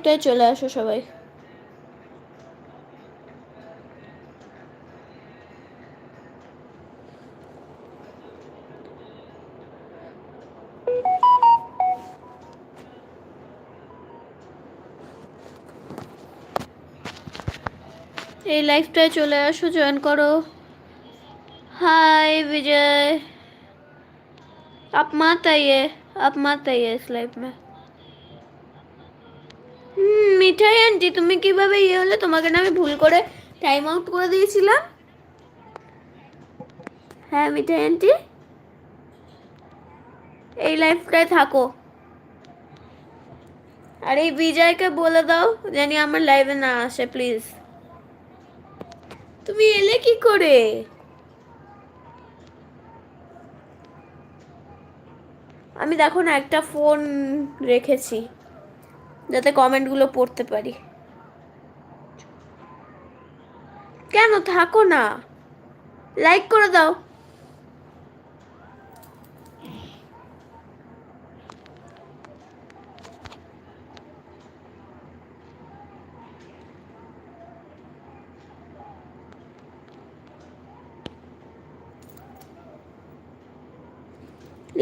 লাইফটায় চলে আসো সবাই এই লাইফটায় চলে আসো জয়েন করো हाय विजय आप मत आइए आप मत आइए इस लाइफ में হুম মিঠাই আন্টি তুমি কীভাবে ইয়ে হলে? তোমাকে না আমি ভুল করে টাইম আউট করে দিয়েছিলাম। হ্যাঁ মিঠাই আন্টি এই লাইফটায় থাকো। আর এই বিজয়কে বলে দাও, জানি আমার লাইভে না আসে প্লিজ তুমি এলে কি করে? আমি দেখো না একটা ফোন রেখেছি। যাতে কমেন্টগুলো পড়তে পারি। কেন? থাকো না। লাইক করে দাও।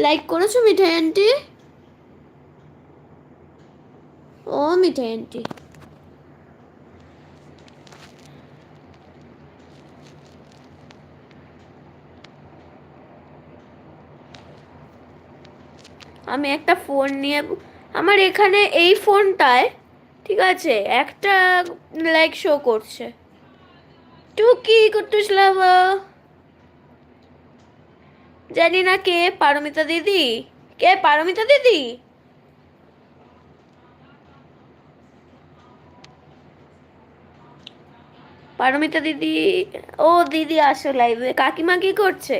লাইক করেছ মিঠাই আন্টি? আন্টি আমি একটা ফোন নিয়ে আমার এখানে এই ফোনটায় ঠিক আছে, একটা লাইক শো করছে। তুই কি করতেছিলাম জানি না কে, পারমিতা দিদি? কে, পারমিতা দিদি? পারমিতা দিদি, ও দিদি আসো লাইভে কাকিমা কি করছে?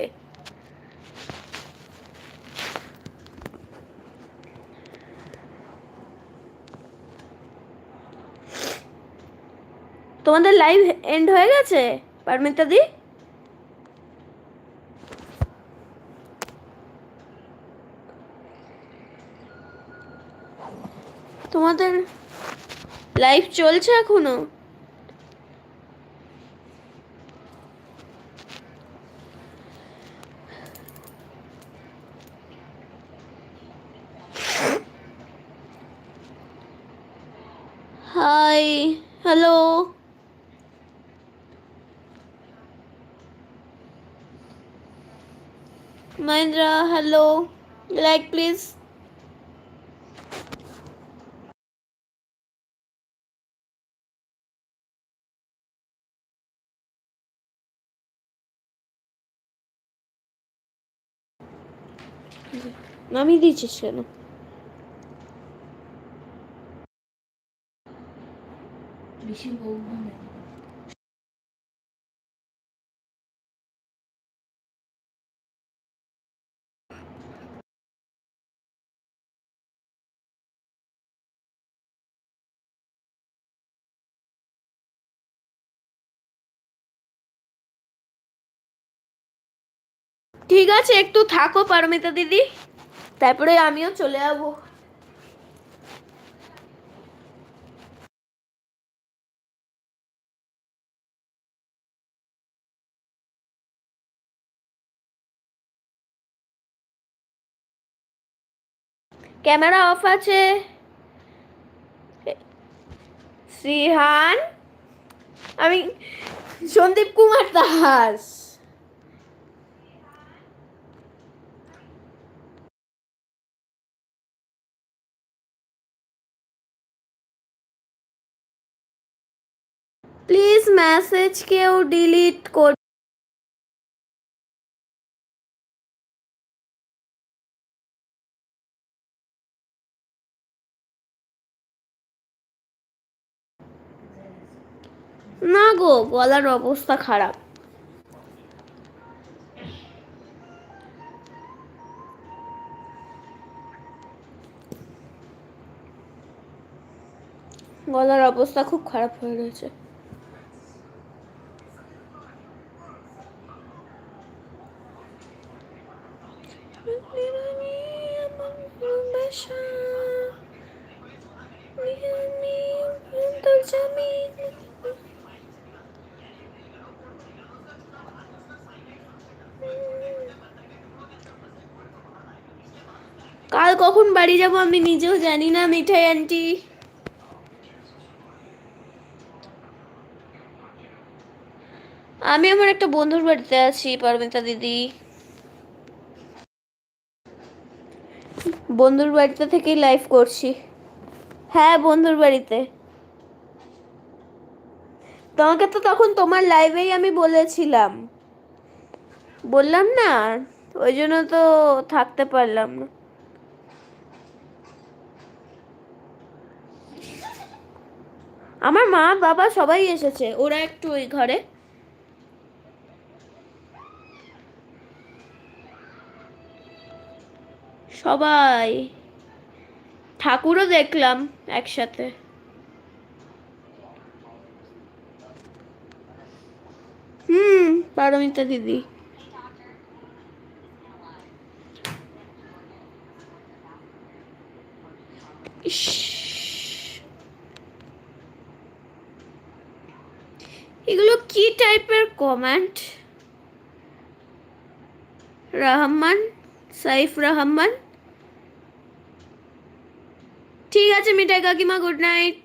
তোমাদের লাইভ এন্ড হয়ে গেছে, পারমিতা দি? তোমাদের লাইভ চলছে এখনও? Hi hello Mahendra hello like please নামিয়ে দিয়েছিস কেন বেশি বলব না। ঠিক আছে একটু থাকো পারমিতা দিদি। তারপরে আমিও চলে যাব। ক্যামেরা অফ আছে। শ্রীহান? আমি সন্দীপ কুমার দাস। প্লিজ মেসেজ কেউ ডিলিট কর না গো গলার অবস্থা খারাপ। গলার অবস্থা খুব খারাপ হয়ে রয়েছে আমি কাল কখন বাড়ি যাব আমি নিজেও জানি না, মিঠাই আন্টি আমি আমার একটা বন্ধুর বাড়িতে আছি, পারমিতা দিদি। বন্ধুর বাড়িতে থেকেই লাইভ করছি। হ্যাঁ বন্ধুর বাড়িতে। তোমাকে তো তখন তোমার লাইভেই আমি বলেছিলাম। বললাম না, ওই জন্য তো থাকতে পারলাম না। আমার মা, বাবা সবাই এসেছে। ওরা একটু ওই ঘরে। সবাই। ঠাকুরও দেখলাম একসাথে। হুম, পারমিতা দিদি। কমেন্ট রহমান সাইফ রহমান ঠিক আছে মিঠাই কাকিমা good night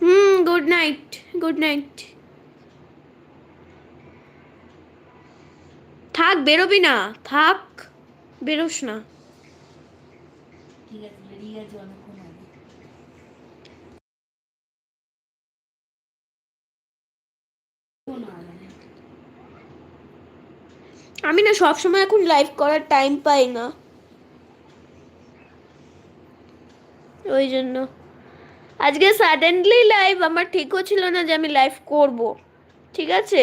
hmm good night good night থাক বেরোবি না থাক বেরোস না। ঠিক আছে বেরিয়ে গেছে অনেকক্ষণ আগে। কোনো আগে নেই। আমি না সবসময় এখন লাইভ করার টাইম পাই না। ওই জন্য। আজকে সাডেনলি লাইভ আমার ঠিকও ছিল না যে আমি লাইভ করব। ঠিক আছে?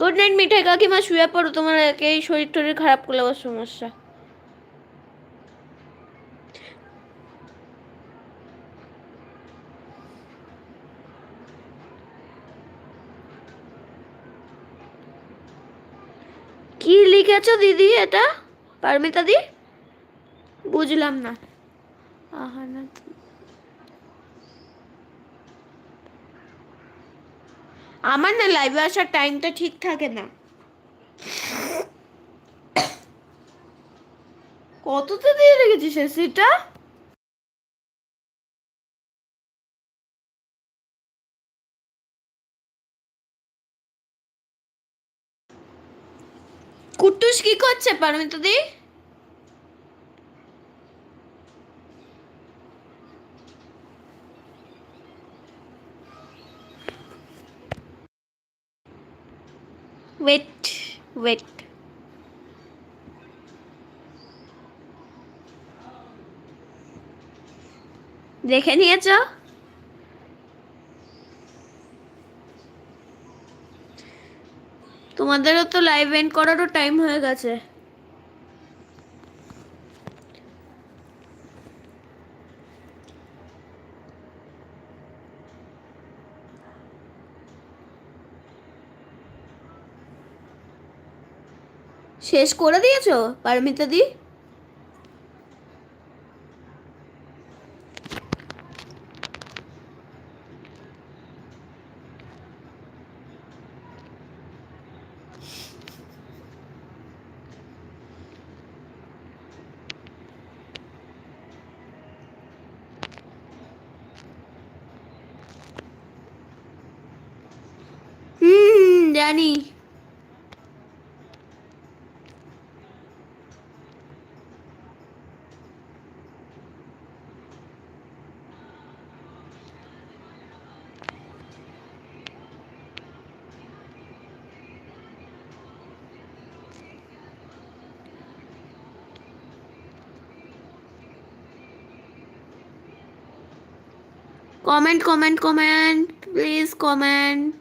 গুড নাইট মিঠাই কাকিমা। শুয়ে পড়ো, তোমার এই শরীর টরীর খারাপ করলে আবার সমস্যা। কি লিখেছো দিদি এটা? পারমিতা দি? বুঝলাম না। আহা না আমার না লাইভে আসার টাইমটা ঠিক থাকে না। কততে দিয়ে রেখেছিস এসিটা কুট্টুস কি করছে, পারমিতা দি? ওয়েট ওয়েট দেখে নিয়েছ? তোমাদেরও তো লাইভ এন্ড করারও টাইম হয়ে গেছে। শেষ করে দিয়েছ Paramita comment comment comment please comment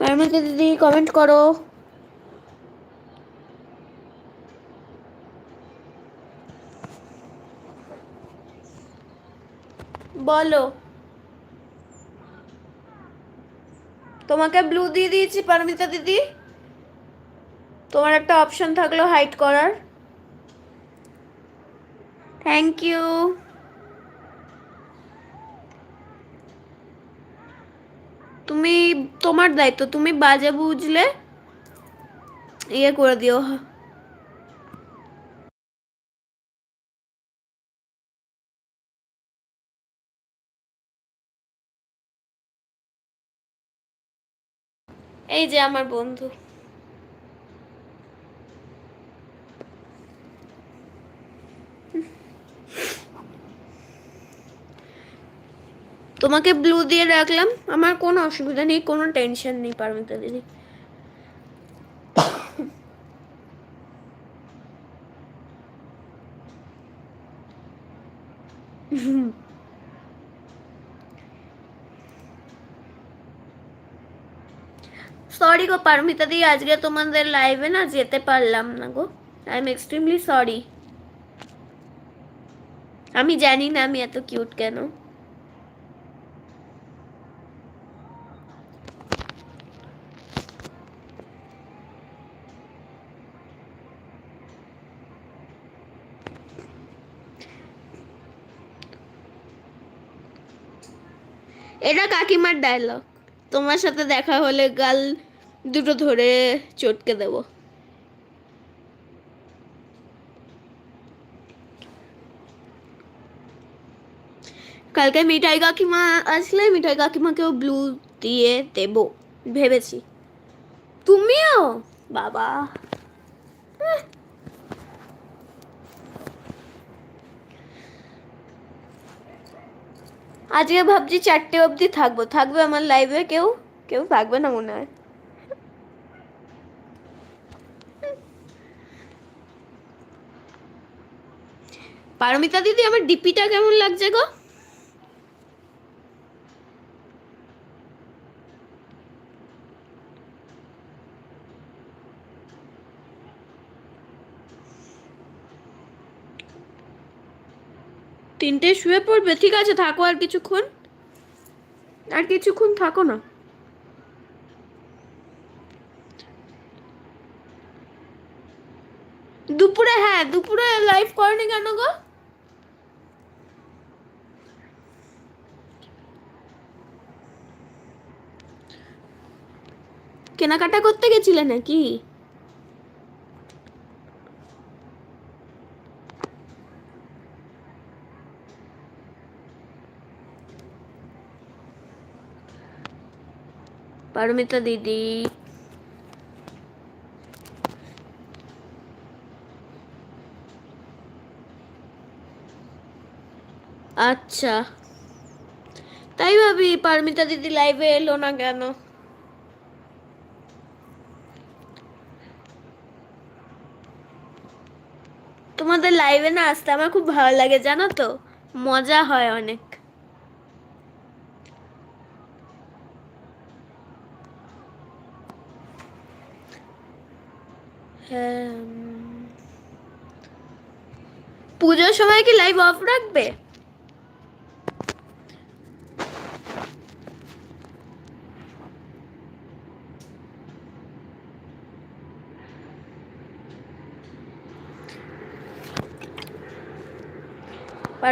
Paramita দিদি কমেন্ট করো বলো তোমাকে ব্লু দিয়ে দিয়েছি, পারমিতা দিদি। তোমার একটা অপশন থাকল হাইট করার। থ্যাংক ইউ তুমি, তোমার দায়িত্ব, তুমি বাজে বুঝলে ইয়ে করে দিও। এই যে আমার বন্ধু। তোমাকে ব্লু দিয়ে রাখলাম। আমার কোনো অসুবিধা নেই, কোনো টেনশন নেই, পারমিতা দিদি। সরি গো, পারমিতা দি, আজকে তোমাদের লাইভে না যেতে পারলাম না গো। আই এম এক্সট্রিমলি সরি আমি জানি না আমি এত কিউট কেন। এটা কাকিমার ডায়লগ তোমার সাথে দেখা হলে গাল দুটো ধরে চটকে দেব। কালকে মিঠাই কাকিমা আসলে মিঠাই কাকিমাকেও ব্লু দিয়ে দেব, ভেবেছি। তুমিও? বাবা। আজকে ভাবছি চারটে অবধি থাকব। থাকবে আমার লাইভে কেউ? কেউ থাকবে না মনে হয়। পারমিতা দিদি, আমার ডিপিটা কেমন লাগছে গো? তিনটে শুয়ে পড়বে? ঠিক আছে, থাকো আর কিছুক্ষণ। আর কিছুক্ষণ থাকো না। দুপুরে হ্যাঁ দুপুরে লাইভ করেনি কেন গো? কেনাকাটা করতে গেছিলে নাকি? পারমিতা দিদি। আচ্ছা। তাই ভাবি পারমিতা দিদি লাইভে এলো না কেন? তোমাদের লাইভে না আসতে আমার খুব ভালো লাগে, জানো তো? মজা হয় অনেক। হ্যাঁ পুজোর সময় কি লাইভ অফ রাখবে?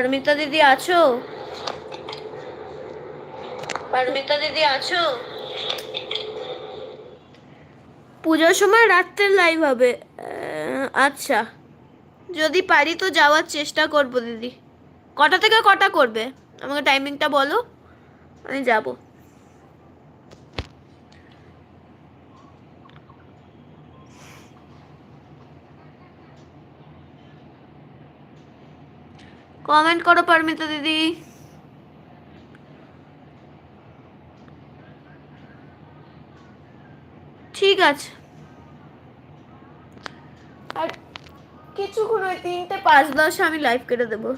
পারমিতা দিদি আছো? পারমিতা দিদি আছো? পুজোর সময় রাত্রের লাইভ হবে। আচ্ছা। যদি পারি তো যাওয়ার চেষ্টা করব দিদি। কটা থেকে কটা করবে? আমাকে টাইমিংটা বলো। আমি যাব। কমেন্ট করো, পারমিতা দিদি। ঠিক আছে। আর কিছুক্ষণ ওই তিনটে পাঁচ দশ আমি লাইভ কেটে দেবো।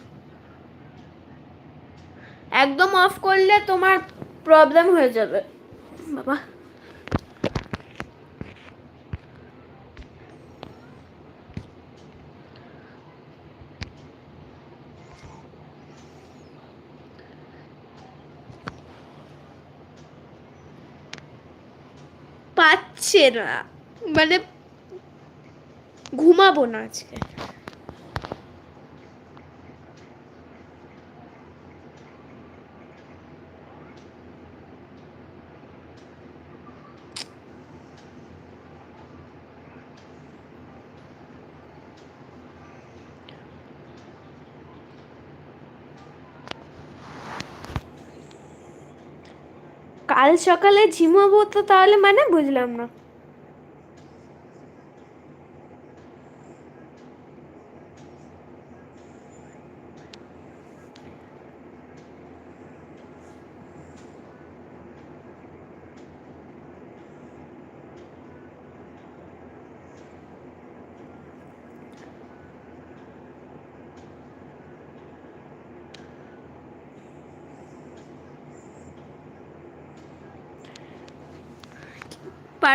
একদম অফ করলে তোমার প্রবলেম হয়ে যাবে। বাবা। না মানে ঘুমাবো না আজকে। কাল সকালে ঝিমাবো তো তাহলে মানে বুঝলাম না।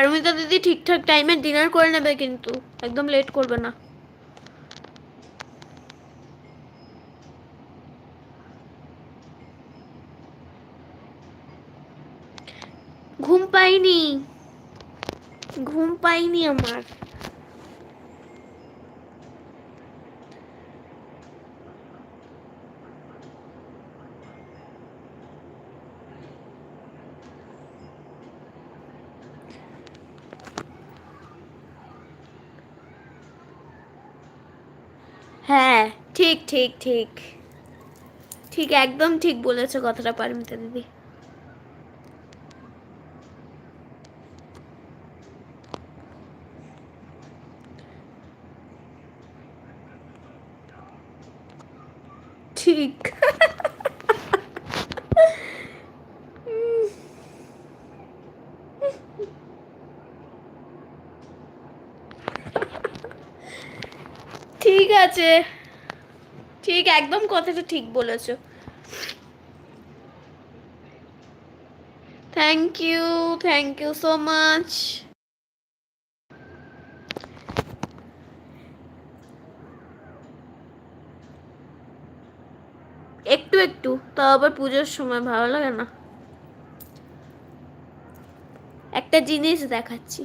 পারমিতা দিদি ঠিকঠাক টাইমে ডিনার করে নেবে কিন্তু। একদম লেট করবে না। ঘুম পাইনি। ঘুম পাইনি আমার। হ্যাঁ ঠিক ঠিক ঠিক। ঠিক একদম ঠিক বলেছ কথাটা পারমিতা দিদি। ঠিক। ঠিক আছে। ঠিক, একদম কথাটা ঠিক বলেছ। Thank you thank you so much একটু একটু, তাও আবার পুজোর সময় ভালো লাগে না। একটা জিনিস দেখাচ্ছি।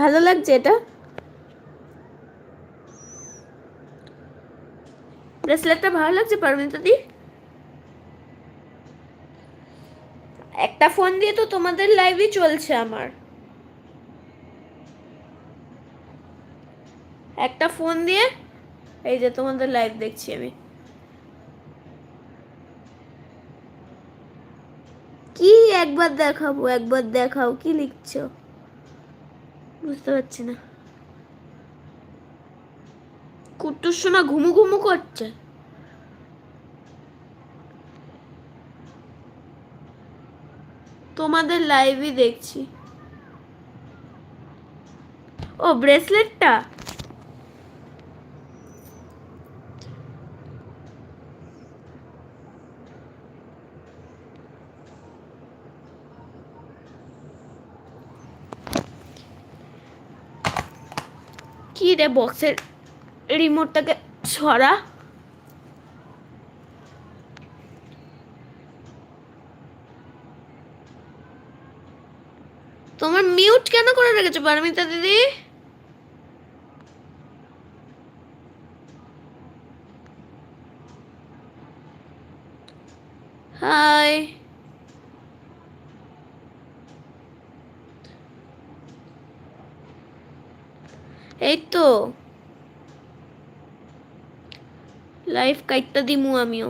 ভালো লাগছে এটা? ব্রেসলেটটা ভালো লাগছে পারমিতা দি। একটা ফোন দিয়ে তো তোমাদের লাইভই চলছে আমার। একটা ফোন দিয়ে, এই যে তোমাদের লাইভ দেখছি আমি। কি একবার দেখাবো, একবার দেখাও, কি লিখছো? বুঝতে পারছি না। কুট্টুর সোনা ঘুমু ঘুমু করছে। তোমাদের লাইভই দেখছি। ও ব্রেসলেটটা কি রে বক্সের রিমোটটাকে সরা। তোমার মিউট কেন করে রেখেছো পারমিতা দিদি? হাই এই তো। লাইফ কাইটটা দিমু আমিও।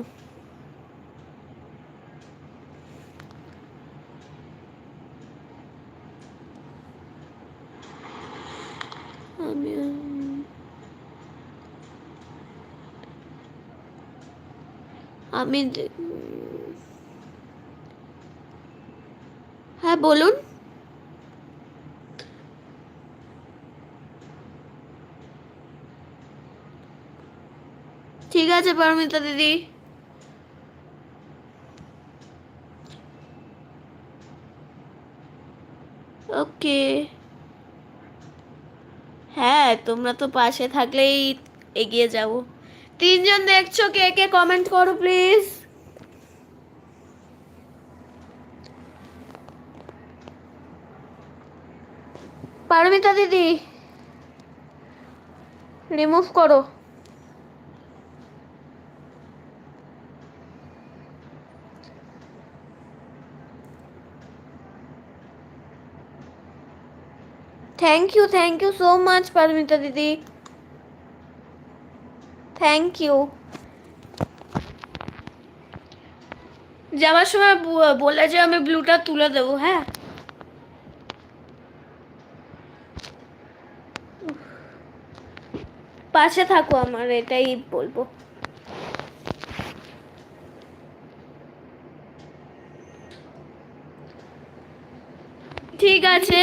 আমি হ্যাঁ বলুন। ঠিক আছে, পারমিতা দিদি। ওকে। হ্যাঁ তোমরা তো পাশে থাকলেই এগিয়ে যাব। তিনজন দেখছ, কে কে কমেন্ট করো প্লিজ পারমিতা দিদি রিমুভ করো। Thank you thank you so much Paramita দিদি থ্যাংক ইউ যাওয়ার সময় বলে যে আমি ব্লুটা তুলে দেবো হ্যাঁ? পাশে থাকো আমার, এটাই বলব। ঠিক আছে।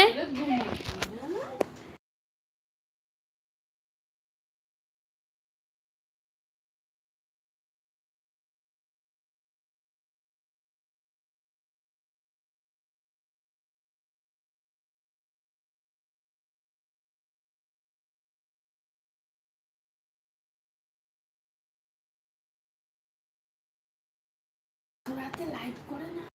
রাতে লাইভ করে না?